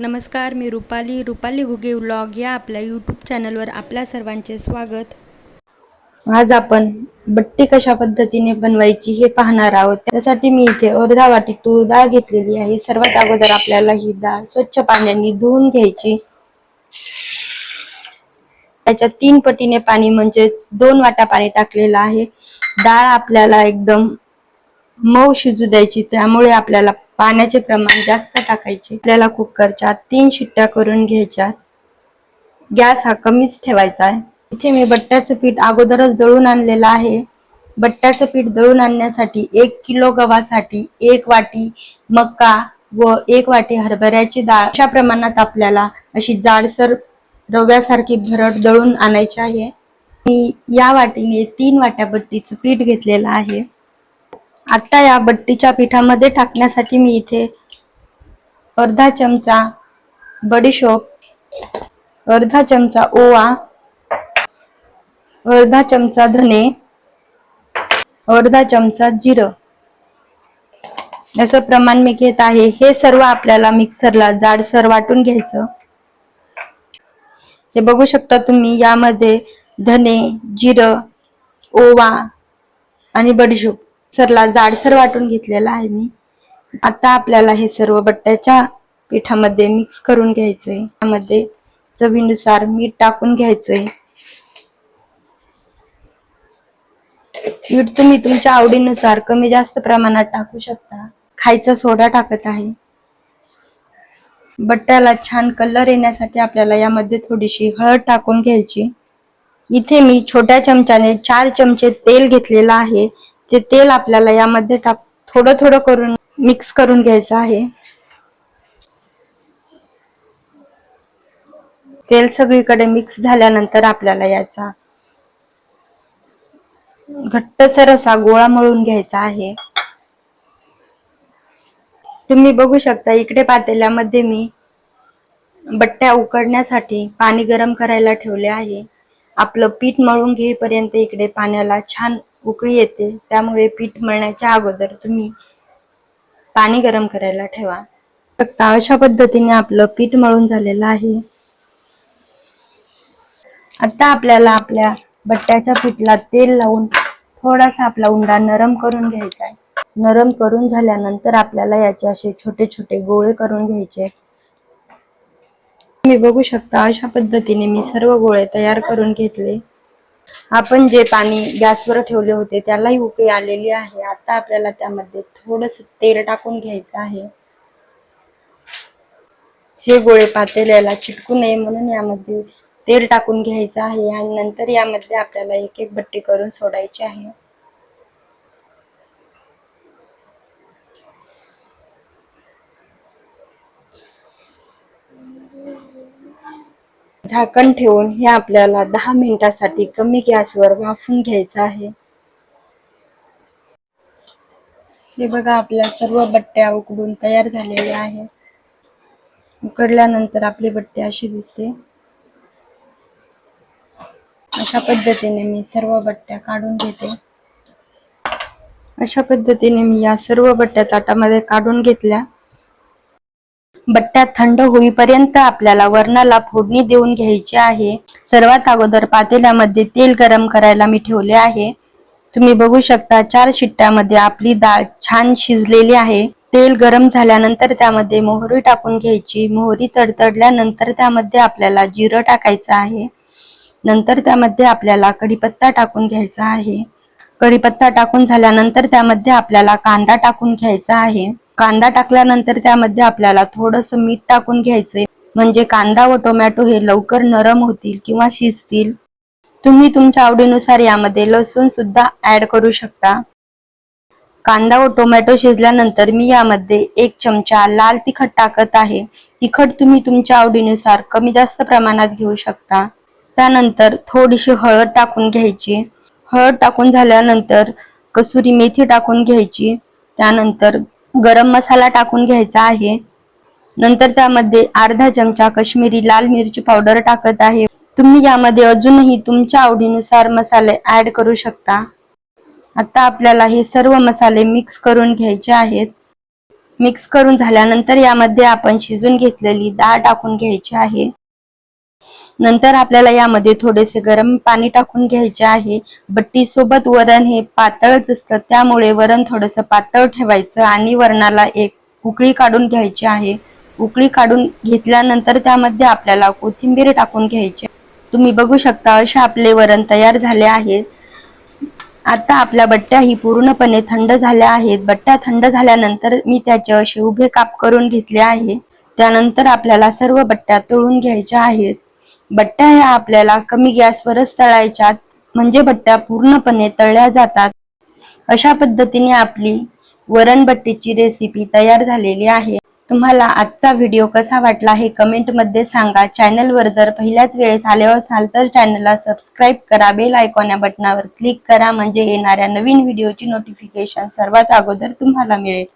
नमस्कार मी रुपाली. रुपाली घुगे व्लॉग या आपल्या यूट्यूब चॅनलवर आपल्या सर्वांचे स्वागत. आज आपण बट्टी कशा पद्धतीने बनवायची हे पाहणार आहोत. त्यासाठी मी इथे अर्धा वाटी तूर डाळ घेतलेली आहे. सर्वात अगोदर आपल्याला ही डाळ स्वच्छ पाण्याने धुवून घ्यायची. त्याच्या तीन पटीने पाणी म्हणजेच दोन वाटा पाणी टाकलेलं आहे. डाळ आपल्याला एकदम मऊ शिजू द्यायची त्यामुळे आपल्याला पाण्याचे प्रमाण जास्त टाकायचे. आपल्याला कुकरच्या तीन शिट्ट्या करून घ्यायच्या गॅस हा कमीच ठेवायचा आहे. इथे मी बट्ट्याचं पीठ अगोदरच दळून आणलेलं आहे. बट्ट्याचं पीठ दळून आणण्यासाठी एक किलो गव्हासाठी एक वाटी मका व एक वाटी हरभऱ्याची डाळ. अशा प्रमाणात आपल्याला अशी जाडसर रव्यासारखी भरड दळून आणायची आहे. मी या वाटीने तीन वाट्या बट्टीचं पीठ घेतलेलं आहे. आता या बट्टीच्या पिठामध्ये टाकण्यासाठी मी इथे अर्धा चमचा बडीशोप अर्धा चमचा ओवा अर्धा चमचा धने अर्धा चमचा जिरं. याचं प्रमाण मी घेत आहे. हे सर्व आपल्याला मिक्सरला जाडसर वाटून घ्यायचं. हे बघू शकता तुम्ही यामध्ये धने जिरं ओवा आणि बडीशोप सरला जाडसर वाटून घेतलेला आहे मी. आता आपल्याला हे सर्व बट्ट्याच्या पिठामध्ये मिक्स करून घ्यायचंय. त्यामध्ये चवीनुसार मीठ टाकून घ्यायचंय. मीठ तुम्ही तुमच्या आवडीनुसार कमी जास्त प्रमाणात टाकू शकता. खायचा सोडा टाकत आहे. बट्ट्याला छान कलर येण्यासाठी आपल्याला यामध्ये थोडीशी हळद टाकून घ्यायची. इथे मी छोट्या चमच्याने चार चमचे तेल घेतलेलं आहे. ते तेल आपल्याला यामध्ये टाक थोडं थोडं करून मिक्स करून घ्यायचं आहे. तेल सगळीकडे मिक्स झाल्यानंतर आपल्याला याचा घट्टसर असा गोळा मळून घ्यायचा आहे. तुम्ही बघू शकता इकडे पातेल्यामध्ये मी बट्ट्या उकडण्यासाठी पाणी गरम करायला ठेवले आहे. आपलं पीठ मळून घेईपर्यंत इकडे पाण्याला छान उकळी येते त्यामुळे पीठ मळण्याच्या अगोदर तुम्ही पाणी गरम करायला ठेवा. फक्त अशा पद्धतीने आपलं पीठ मळून झालेलं आहे. आता आपल्याला आपल्या बट्ट्याच्या पिठला तेल लावून थोडासा आपला उंडा नरम करून घ्यायचा आहे. नरम करून झाल्यानंतर आपल्याला याचे असे छोटे छोटे गोळे करून घ्यायचे तुम्ही बघू शकता अशा पद्धतीने मी सर्व गोळे तयार करून घेतले. आपण जे पाणी गॅसवर ठेवले होते त्यालाही उकळी आलेली आहे. आता आपल्याला त्यामध्ये थोडस तेल टाकून घ्यायचं आहे. हे गोळे पातेल्याला चिटकू नये म्हणून यामध्ये तेल टाकून घ्यायचं आहे आणि नंतर यामध्ये आपल्याला एक एक बट्टी करून सोडायची आहे. झाकण ठेवून हे आपल्याला दहा मिनिटासाठी कमी गॅसवर वाफून घ्यायचं आहे. हे बघा आपल्या सर्व बट्ट्या उकडून तयार झालेल्या आहेत. उकडल्यानंतर आपली बट्टी अशी दिसते. अशा पद्धतीने मी सर्व बट्ट्या काढून घेते. अशा पद्धतीने मी या सर्व बट्ट्या ताटामध्ये काढून घेतल्या. बट्ट्या थंड होईपर्यंत आपल्याला वरणाला फोडणी देऊन घ्यायची आहे. सर्वात अगोदर पातेल्यामध्ये तेल गरम करायला मी ठेवले आहे. तुम्ही बघू शकता चार शिट्ट्यामध्ये आपली डाळ छान शिजलेली आहे. तेल गरम झाल्यानंतर त्यामध्ये मोहरी टाकून घ्यायची. मोहरी तडतडल्यानंतर त्यामध्ये आपल्याला जिरं टाकायचं आहे. नंतर त्यामध्ये आपल्याला कढीपत्ता टाकून घ्यायचा आहे. कढीपत्ता टाकून झाल्यानंतर त्यामध्ये आपल्याला कांदा टाकून घ्यायचा आहे. कांदा टाकल्यानंतर त्यामध्ये आपल्याला थोडस मीठ टाकून घ्यायचे म्हणजे कांदा व टोमॅटो हे लवकर नरम होतील किंवा शिजतील. तुम्ही तुमच्या आवडीनुसार यामध्ये लसूण सुद्धा ऍड करू शकता. कांदा व टोमॅटो शिजल्यानंतर मी यामध्ये एक चमचा लाल तिखट टाकत आहे. तिखट तुम्ही तुमच्या आवडीनुसार कमी जास्त प्रमाणात घेऊ शकता. त्यानंतर थोडीशी हळद टाकून घ्यायची. हळद टाकून झाल्यानंतर कसुरी मेथी टाकून घ्यायची. त्यानंतर गरम मसाला टाकून घ्यायचा आहे. नंतर त्यामध्ये अर्धा चमचा कश्मीरी लाल मिरची पावडर टाकत आहे. तुम्ही यामध्ये अजूनही तुमच्या आवडीनुसार मसाले ऍड करू शकता. आता आपल्याला हे सर्व मसाले मिक्स करून घ्यायचे आहेत. मिक्स करून झाल्यानंतर यामध्ये आपण शिजून घेतलेली डाळ टाकून घ्यायची आहे. नंतर आपल्याला यामध्ये थोडेसे गरम पाणी टाकून घ्यायचे आहे. बट्टी सोबत वरण हे पातळच असतं. त्यामुळे वरण थोडंसं पातळ ठेवायचं आणि वरणाला एक उकळी काढून घ्यायची आहे. उकळी काढून घेतल्यानंतर त्यामध्ये आपल्याला कोथिंबीर टाकून घ्यायची. तुम्ही बघू शकता असे आपले वरण तयार झाले आहेत आता आपल्या बट्ट्या ही पूर्णपणे थंड झाल्या आहेत. बट्ट्या थंड झाल्यानंतर मी त्याचे असे उभे काप करून घेतले आहे. त्यानंतर आपल्याला सर्व बट्ट्या तळून घ्यायच्या आहेत. बट्ट्या ह्या आपल्याला कमी गॅसवरच तळायच्या म्हणजे बट्ट्या पूर्णपणे तळल्या जातात. अशा पद्धतीने आपली वरण बट्टीची रेसिपी तयार झालेली आहे. तुम्हाला आजचा व्हिडिओ कसा वाटला हे कमेंटमध्ये सांगा. चॅनलवर जर पहिल्याच वेळेस आले असाल तर चॅनलला सबस्क्राईब करा. बेल आयकॉन या बटनावर क्लिक करा. म्हणजे येणाऱ्या नवीन व्हिडिओची नोटिफिकेशन सर्वात अगोदर तुम्हाला मिळेल.